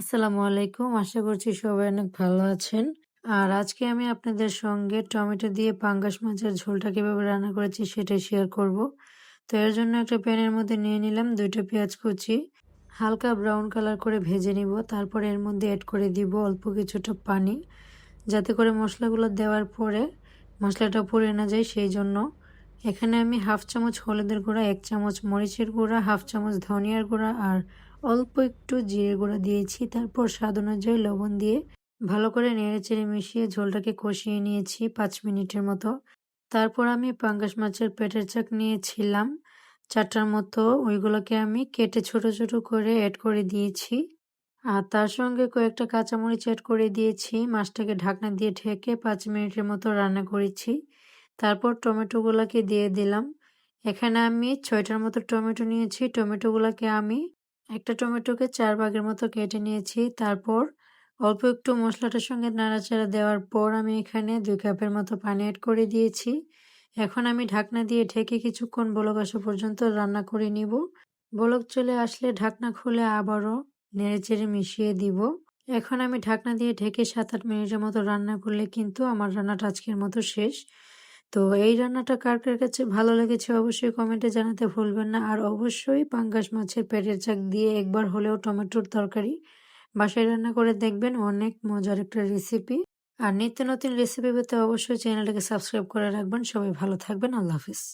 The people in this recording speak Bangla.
আসসালামু আলাইকুম। আশা করছি সবাই অনেক ভালো আছেন। আর আজকে আমি আপনাদের সঙ্গে টমেটো দিয়ে পাঙ্গাস মাছের ঝোলটা কীভাবে রান্না করেছি সেটাই শেয়ার করব। তো এর জন্য একটা প্যানের মধ্যে নিয়ে নিলাম দুইটা পেঁয়াজ কুচি। হালকা ব্রাউন কালার করে ভেজে নিব। তারপরে এর মধ্যে অ্যাড করে দিব অল্প কিছুটা পানি। যাতে করে মশলাগুলো দেওয়ার পরে মশলাটা পুড়ে না যায়, সেই জন্য। এখানে আমি হাফ চামচ হলুদের গুঁড়া, এক চামচ মরিচের গুঁড়া, হাফ চামচ ধনিয়ার গুঁড়া আর অল্প একটু জিরে গুঁড়া দিয়েছি। তারপর স্বাদ অনুযায়ী লবণ দিয়ে ভালো করে নেড়ে চেড়ে মিশিয়ে ঝোলটাকে কষিয়ে নিয়েছি পাঁচ মিনিটের মতো। তারপর আমি পাঙ্গাস মাছের পেটের চাক নিয়েছিলাম। চারটার মতো ওইগুলোকে আমি কেটে ছোট ছোট করে অ্যাড করে দিয়েছি। আর তার সঙ্গে কয়েকটা কাঁচামরিচ অ্যাড করে দিয়েছি। মাছটাকে ঢাকনা দিয়ে ঢেকে পাঁচ মিনিটের মতো রান্না করেছি। তারপর টমেটোগুলোকে দিয়ে দিলাম। এখানে আমি ছয়টার মতো টমেটো নিয়েছি। টমেটোগুলোকে আমি একটা টমেটোকে চার ভাগের মতো কেটে নিয়েছি। তারপর অল্প একটু মশলাটার সঙ্গে নাড়াচাড়া দেওয়ার পর আমি এখানে দুই কাপের মতো পানি অ্যাড করে দিয়েছি। এখন আমি ঢাকনা দিয়ে ঢেকে কিছুক্ষণ বলক আসা পর্যন্ত রান্না করে নিব। বলক চলে আসলে ঢাকনা খুলে আবারও নেড়েচেড়ে মিশিয়ে দিব। এখন আমি ঢাকনা দিয়ে ঢেকে সাত আট মিনিটের মতো রান্না করলে কিন্তু আমার রান্নাটা আজকের মতো শেষ। তো এই রান্নাটা কার কার কাছে ভালো লেগেছে অবশ্যই কমেন্টে জানাতে ভুলবেন না। আর অবশ্যই পাঙ্গাস মাছের পেটের চাক দিয়ে একবার হলেও টমেটোর তরকারি বাসায় রান্না করে দেখবেন, অনেক মজার একটা রেসিপি আর নিত্য নতুন রেসিপি পেতে অবশ্যই চ্যানেলটাকে সাবস্ক্রাইব করে রাখবেন। সবাই ভালো থাকবেন। আল্লাহ হাফিজ।